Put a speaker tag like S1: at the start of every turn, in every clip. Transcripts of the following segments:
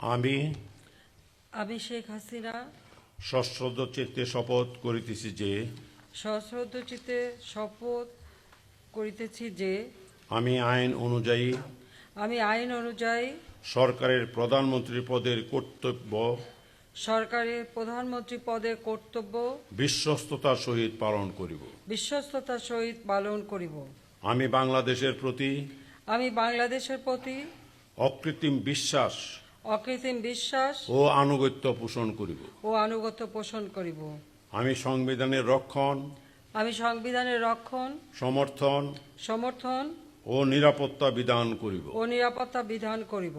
S1: আমি
S2: আমি শেখ হাসিনা
S1: সশ্রদ্ধ চিত্তে শপথ করিতেছি যে
S2: সশ্রদ্ধ চিত্তে শপথ করিতেছি যে
S1: আমি আইন অনুযায়ী
S2: আমি আইন অনুযায়ী
S1: সরকারের প্রধানমন্ত্রী পদের কর্তব্য
S2: সরকারের প্রধানমন্ত্রী পদের কর্তব্য
S1: বিশ্বস্ততার সহিত পালন করিব।
S2: বিশ্বস্ততার সহিত পালন করিব।
S1: আমি বাংলাদেশের প্রতি
S2: আমি বাংলাদেশের প্রতি
S1: অকৃত্রিম বিশ্বাস
S2: অকৃত্রিম বিশ্বাস
S1: ও আনুগত্য পোষণ করিব।
S2: ও আনুগত্য পোষণ করিব।
S1: আমি সংবিধানের রক্ষণ
S2: আমি সংবিধানের রক্ষণ
S1: সমর্থন
S2: সমর্থন
S1: ও নিরাপত্তা বিধান করিব।
S2: ও নিরাপত্তা বিধান করিব।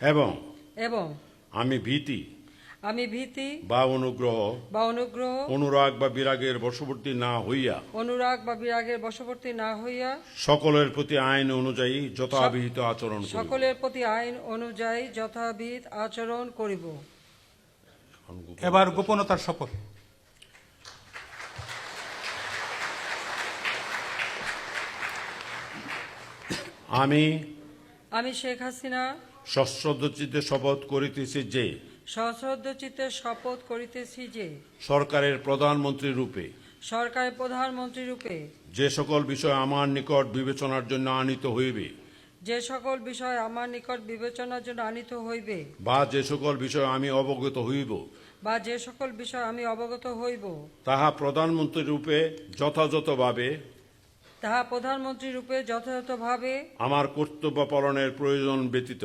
S1: এবং
S2: এবং
S1: আমি ভীতি
S2: আমি ভীতি
S1: বা অনুগ্রহ
S2: বা অনুগ্রহ
S1: অনুরাগ বা বিরাগের বশবর্তী না হইয়া
S2: অনুরাগ বা বিরাগের বশবর্তী না হইয়া
S1: সকলের প্রতি আইন অনুযায়ী যথাবিহিত আচরণ
S2: সকলের প্রতি আইন অনুযায়ী যথাবিধ আচরণ করিব।
S3: এবার গোপনতার শপথ।
S1: আমি
S2: আমি শেখ হাসিনা
S1: সশ্রদ্ধচিত্তে শপথ করিতেছি যে
S2: সশ্রদ্ধ চিত্তে শপথ করিতেছি যে
S1: সরকারের প্রধানমন্ত্রী রূপে
S2: সরকারের প্রধানমন্ত্রী রূপে
S1: যে সকল বিষয় আমার নিকট বিবেচনার জন্য আনিত হইবে
S2: যে সকল বিষয় আমার নিকট বিবেচনার জন্য আনিত হইবে
S1: বা যে সকল বিষয় আমি অবগত হইব
S2: বা যে সকল বিষয় আমি অবগত হইব
S1: তাহা প্রধানমন্ত্রী রূপে যথাযথভাবে
S2: তাহা প্রধানমন্ত্রী রূপে যথাযথভাবে
S1: আমার কর্তব্য পালনের প্রয়োজন ব্যতীত।